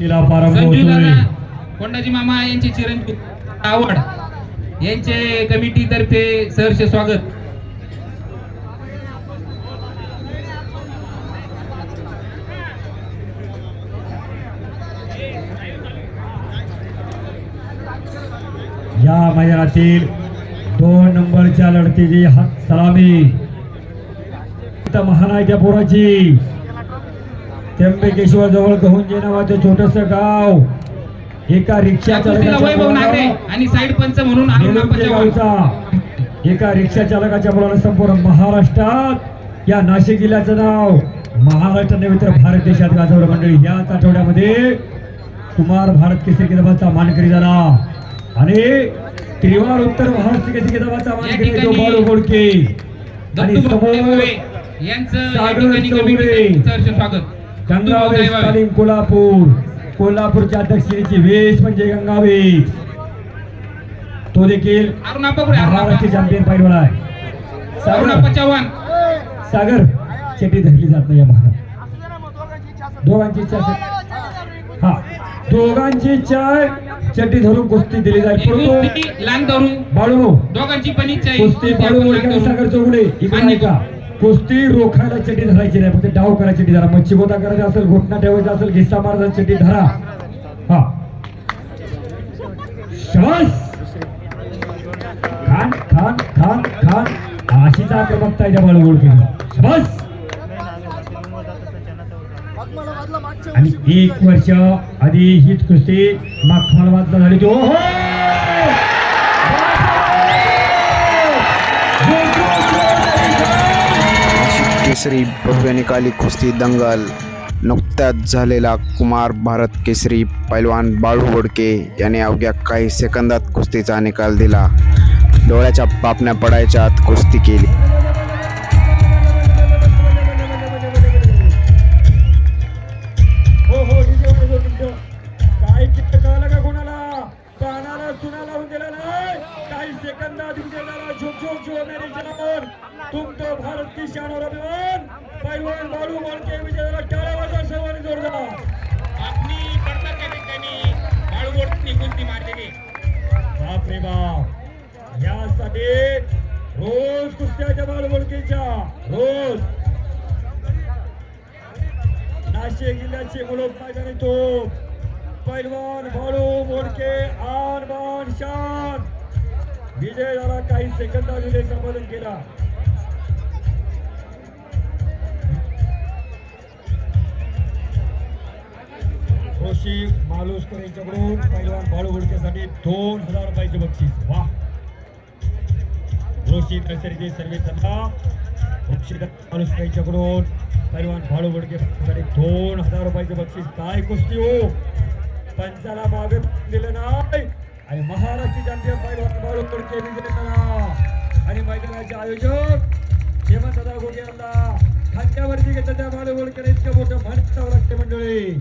तिला कोंडाजी मामा यांचे चिरंजीव आवड. यांचे कमिटी तर्फे सहर्ष स्वागत. या मैदानातील दोन नंबरच्या लढतीची सलामी. महानायक्या पोराची. त्र्यंबकेश्वर जवळ गहुंजे नावाचं छोटस गाव एका रिक्षा आणि साईड पंच म्हणून एका रिक्षा चालकाच्या मुलानं संपूर्ण महाराष्ट्रात या नाशिक जिल्ह्याचं नाव महाराष्ट्र नव्हे तर भारत देशात गाजवलं. मंडळी याच आठवड्यामध्ये कुमार भारत केसरी किताबाचा मानकरी झाला. आणि त्रिवार उत्तर महाराष्ट्र केसरी किताबाचा मानकरी जो बाळू बोडके. आणि समोर यांचं स्वागत. गंगावेश. तालीम कोल्हापूर. कोल्हापूरच्या दक्षिणेची वेश म्हणजे गंगावेश तो देखील महाराष्ट्र. चॅम्पियन पैलवान आहे. सागर. सागर चेटी धरली जात नाही या भागात. दोघांची इच्छा हा. दोघांची इच्छा चड्डी धरून कुस्ती दिली जाईल. लांग बाळू दोघांची पण इच्छा कुस्ती बाळू. सागर चौगुले. इकडे का कुस्ती रोखायला चटी धरायची नाही फक्त डाव करा चटी धरा. मच्छी गोता करायचा असेल घोटणा ठेवायचा असेल घिस्सा मारायचा चटी धरा. हा. शबास! खान खान खान खान. अशीच आक्रमकता आहे त्या बाळू बोलके शबास! आणि एक वर्ष आधी हीच कुस्ती माखमालवादला झाली होती. ओहो! केसरी भव्य निकाली कुस्ती दंगल नुकत्याच झालेला कुमार भारत केसरी पैलवान बाळू बोडके याने अवघ्या काही सेकंदात कुस्तीचा निकाल दिला. डोळ्याच्या पापण्या पडायच्या आत कुस्ती केली. कानाला सुनाला होऊन दिला नाही. काही सेकंदात येऊन देणारा झोप झोप झोप मेरे जनावर तुमचं भारत की शान अभिमान. पैलवान बाळू मोडके विजयाला टाळ्या वाजवा सर्वांनी जोरदार. आपली पडतात त्या ठिकाणी बाळूगोडनी कुस्ती मारलेली बाप रे बाप. यासाठी रोज कुस्त्याच्या बाळ बोलकीच्या रोज. नाशिक जिल्ह्याचे मुलं मैदानी तो. पैलवान भाडू मोडके आर बाण शान. विजय झाला काही सेकंदा विजय संपादन केला. जोशी मालुसकर यांच्याकडून पैलवान भाडू मोडकेसाठी दोन हजार रुपयाचे बक्षीस. वा जोशी नर्सरीचे सर्वे त्यांना मालुसकर यांच्याकडून पैलवान भाडू मोडकेसाठी दोन हजार रुपयाचे बक्षीस. काय कुस्ती हो. पंचाला मागे दिलं नाही. आणि महाराष्ट्र चॅम्पियन पैलवान बाळू बोडके आणि मैदानाचे आयोजक हेमंत दादा गोगे यांना. खात्यावरती घेतलं त्या बाळू इतकं मोठं म्हणत लागते मंडळी.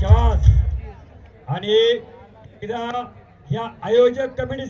शास. आणि या आयोजक कमिटी